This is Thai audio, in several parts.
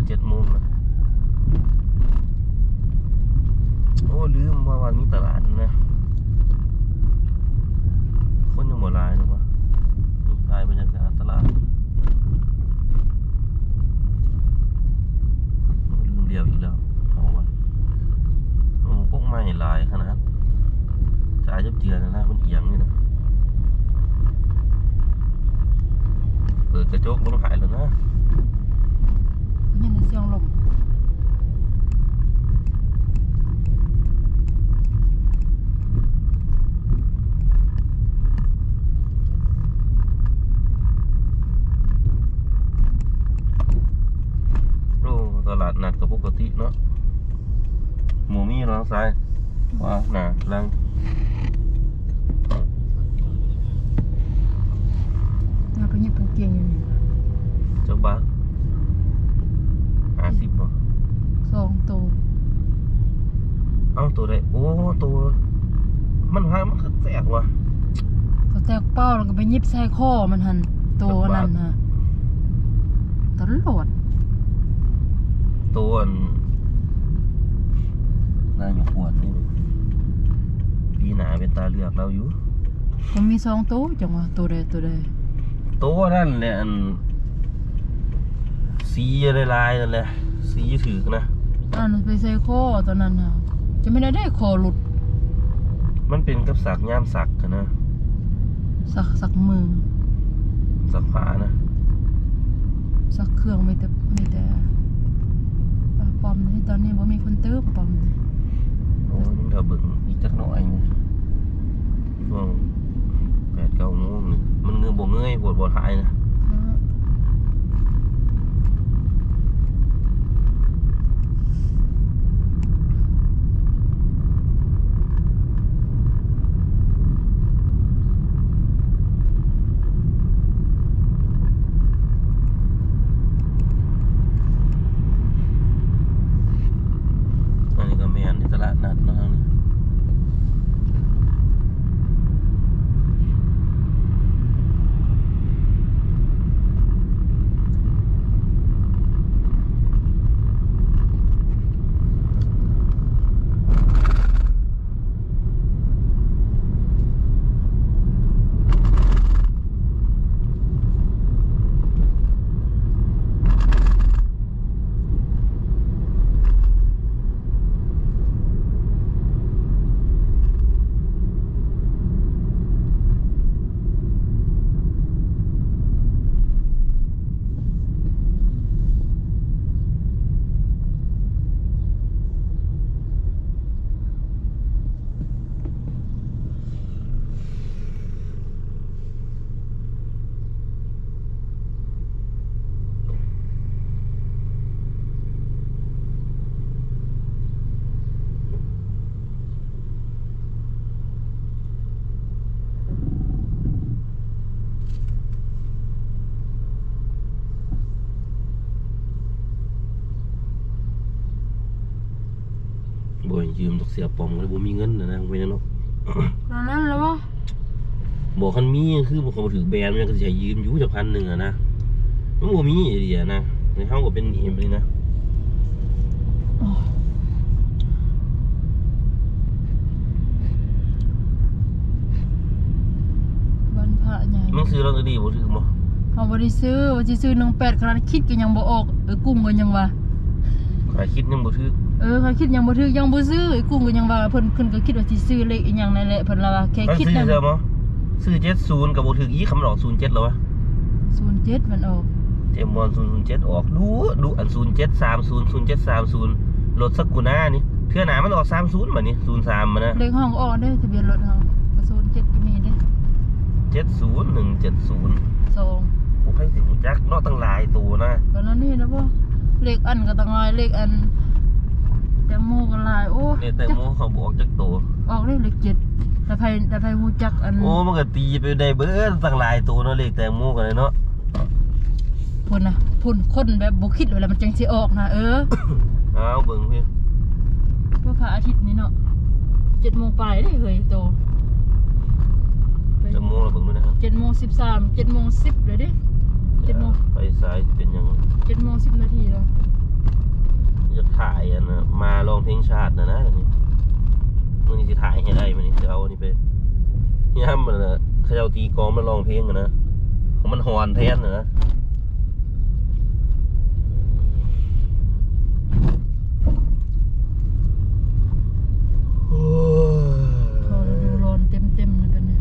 าเจ็ดโมงนะโอ้ลืมว่าวันนี้ตลาดนะ คนยังหมดลายหรอวะมีถ่ายบรรยากาศตลาดโอ้ลืมเดียวอีกแล้วเอาวะโอ้พวกไม้หลายขนาดจ่ายจับเจือนะนะมันเอียงนี่นะเปิดกระจกลงหายแล้วนะ ยินเสียงลม โอ้ตลาดนัดกับปกติเนาะหมูมีร้างซ้าย ว่าหนาลังเราไปหยิบกางเกงอยู่นี่เจ้าบ้านห้าสิบป่ะสองตัวเอ้าตัวใดโอ้ตัวมันหามันคือแตกว่ะตัวแตกเป้าแล้วก็ไปหยิบใส่คอมันหันตัวนั้นฮะตลอดตัวอันน่าอยู่ปวดนี่นี่ ปีหนาเป็นตาเลือกเราอยู่มันมีสองตัวจังหวะตัวใดตัวใดตัวนั่นแหละอันสีอะไรลายๆนั่นแหละสีถือนะอันนั้นไปใส่คอตัวนั้นฮะจะไม่ได้ได้คอหลุด มันเป็นกับสักย่ามสักกันนะ สักสักมือ สักฝานะ สักเครื่องไม่แต่ไม่แต่อ่าปอมนี่ตอนนี้บ่มีคนเติมปอมนี่โอ้ยมึงเถอะเบิ่งอีก จักหน่อยนี่ช่วงแปดเก้าโมงนี่มันเงือบ่เงยปวดบ่หายนะ อ่า อันนี้ก็แม่นในตลาดนัดเนาะทางนี้บ่ให้ยืมดอก เสียปอมก็เลยบ่มีเงินนะนะไปนั่นเนาะตอนนั้นแล้ววะบอกคันมีคือบ่เขามาถือแบรนด์มันก็สิให้ยืมอยู่จักพันหนึงอะนะมันบ่มีอีหลีอะนะในเฮาก็เป็นหนี้ไปเลยนะโอ้ยวันพระใหญ่มึงซื้อลอตเตอรี่บ่ถือบ่เขาบ่ได้ซื้อว่าสิซื้อ18ขนาดคิดก็ยังบ่ออกเออกุ้งก็ยังว่าขายคิดยังบ่ถือ เออเขาคิดยังบ่ถึกยังบ่ซื้อไอ้กุ้งก็ยังว่าเพิ่นเพิ่นก็คิดว่าสิซื้อเลขอีหยังนั่นแหละเพิ่นละว่าแค่มันคิดซื้อนั่นเด้อบ่ซื้อ70ก็บ่ถืออีกคำมันออก07แล้ววะ07มันออกเจมบอล007ออกดูดูอัน0730 0730รถสกุณานี่เทื่อหน้ามันออก30บัดนี้03มานะเลขห้องออกเด้อทะเบียนรถเฮาก็07ก็มีเด้70170สองโอ้ใครสิรู้จักเนาะตั้งหลายตัวนะก็นั่นนี่นะบ่เลขอันก็ต้องหลายเลขอันแตงโมก็หลายโอ้เนี่ยแต่โมเขาบอกจักตัวออกเลขเลขเจ็ดแต่ไผแต่ไผฮู้จักอันโอ้มันก็ตีไปได้เบิดตั้งหลายตัวเนาะเลขแตงโมกันเลยเนาะพุ่นน่ะพุ่นคนแบบบ่คิดว่าแล้วมันจังสิออกนะเออเอาเบิ่งพี่เพื่อพระอาทิตย์นี่เนาะ7โมงปลายเด้เฮ้ยโตแตงโมเราเบิ่งด้วยนะครับ7โมง13 7โมง10เลยเด้7โมงไปซ้ายสิเป็นหยัง7โมง10นาทีแล้ว อยากถ่ายอันนะมาลอง เพลงชาตินะนะอันนี้มันนี่สิถ่ายให้ได้มันนี่สิเอาอันนี้ไปย่ำมันนะเขาจะเอาตีกลองมาลองเพลงอะนะของมันฮอนแทนนะนะโอ้พอฤดูร้อนเต็มเต็มๆเลยเป็นเนี่ย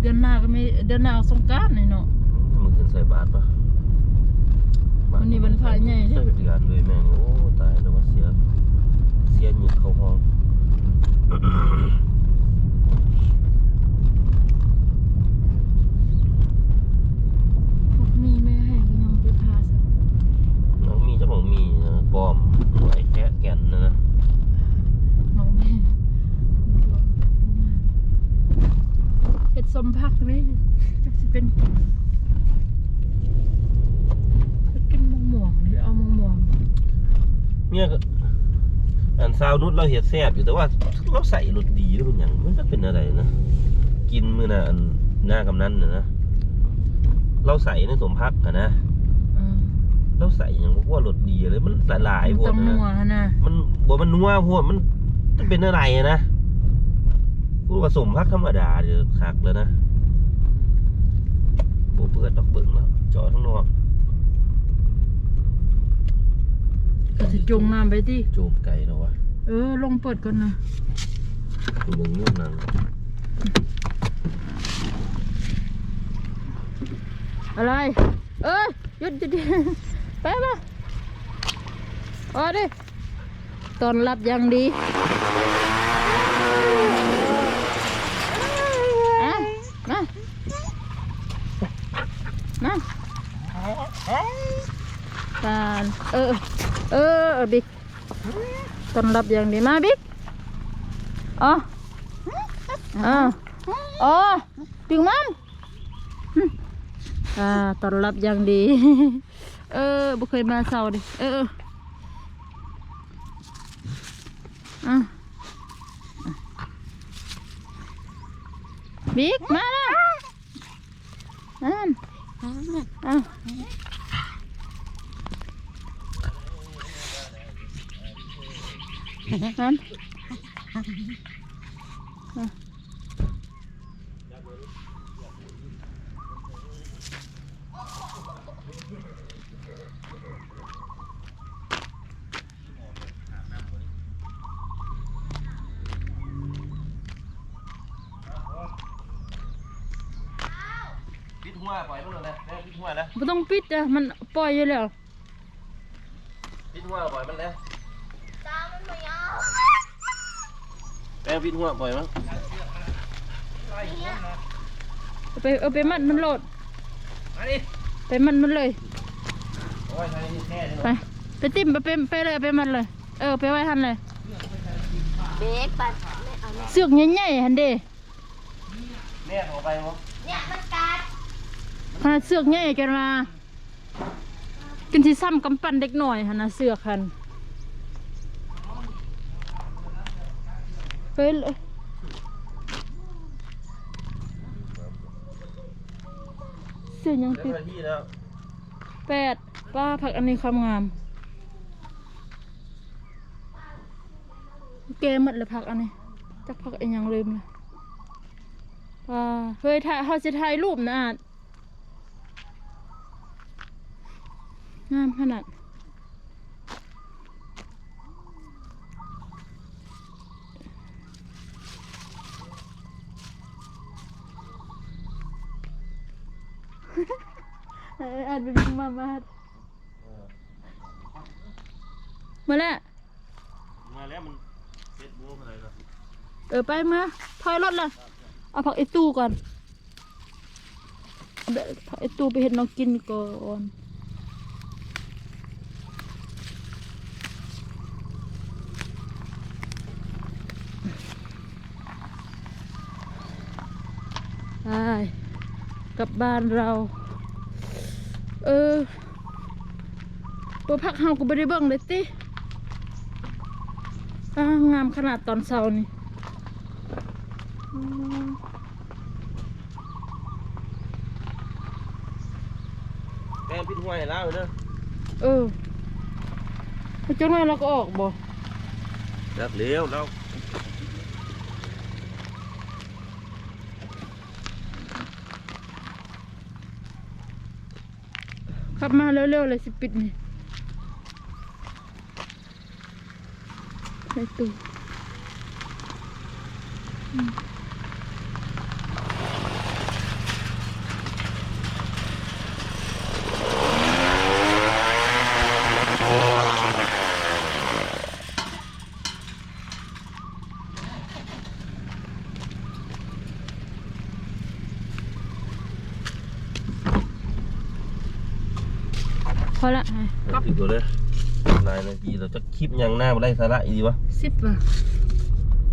เดือนหน้าก็ไม่เดือนหน้าสงกรารนี่เนาะมึงขึ้นใส่บาทปะ วันนี้วันพระใหญ่เด้ใส่เดือนด้วยแม่งนี่โอ้ตายแล้วว่าเสีย เสียหยุดเข้าห้อง พวกมีแม่ให้ก็ยังบ่ได้พาซะ น้องมีเจ้าของมีนะปลอมหน่วยแกะแก่นนะนะ น้องแม่เฮ็ดสมพักเลยจักสิเป็นจะกินมะม่วงหรือเอามะม่วง เนี่ยก็อันซาวนุชเราเห็ดแซ่บอยู่แต่ว่าเราใส่รสดีหรือเป็นอย่างมันก็เป็นอะไรนะกินมื้อน่ะอันหน้ากำนันน่ะนะเราใส่ในสมพักอะนะอืมเราใส่อย่างพวกรสดีเลยมันหลายๆพวต้กองนะนัวหั่นน่ะมันบ่มันนัวพวกมันจะเป็นอะไรอะนะพูดผสมพักธรรมดาเดี๋ยวคักแล้วนะโบเปิดดอกเบิ่งแล้วจอทั้งนอก ก็สิจงน้ำไปติโจมไก่แล้ววะเออ ลงเปิดก่อนนะดูเบิ่งเงื่อนนังอะไร เอ้ยหยุดหยุดหยุดไปมาเอาดิตอนรับอย่างดีอะมา มาตาลเออ เออเออบิ๊กตอนรับอย่างดีมาบิ๊กอ๋ออ๋ออ๋อปิงมันอ่าต้อนรับอย่างดี เออบ่เคยมาเศร้าดิเออเอออะบิ๊กมาแล้วนั่นอะ นั่นอะปิดหัวปล่อยมันเลยนะแม่ปิดหัวแล้วบ่ต้องปิดอะมันปล่อยอยู่แล้วปิดหัวปล่อยมันแล้ วแม่ปิดหัวปล่อยมันเอาไปเอาไปมัดมันโหลดมาดิไปมัดมันเลยโอ้ยใส่แน่เลยไปไปติ้มไปไปไปเลยไปมัดเลย เออไปไว้ทันเลยเบ๊กปัดไม่เอาเนี่ยเสือกใหญ่ๆหันเด้แน่ออกไปมั้งเนี่ยมันกัดขนาดเสือกใหญ่กันมากินที่ซ้ำกำปั้นเด็กหน่อยหันนะเสือกหัน ไปเลยเสือกยังติดทีแล้วแปดป้าผักอันนี้ความงามเกมหมดเลยผักอันนี้จักผักอันยังลืมเลยป้าเฮ้ยถ่ายเขาจะถ่ายรูปนะงามขนาด เอออาจเป็นมามาดมาแล้ว มาแล้วมันเฟซบุ๊กอะไรก็เออไปมาถอยรถเลยเอาผักไอตู้ก่อนเอาเดี๋ยวผักไอตู้ไปเห็นน้องกินก่อนไป กลับบ้านเรา เออตัวพักเฮาก็ไม่ได้เบิ่งเลยติอ่างามขนาดตอนเช้านี่อืมแม่ปิดหัวให้แล้วเด้อเออพอจังนั้นเราก็ออกบ่รักเลี้ยวแล้ว ขับมาเร็วๆเลยสิปิดนี่ไปตู้ อืมพอละให้ติดตัวเลยนายนาทีเราจะคลิปยังหน้ามาได้สาระอีกดีวะสิบว่ะ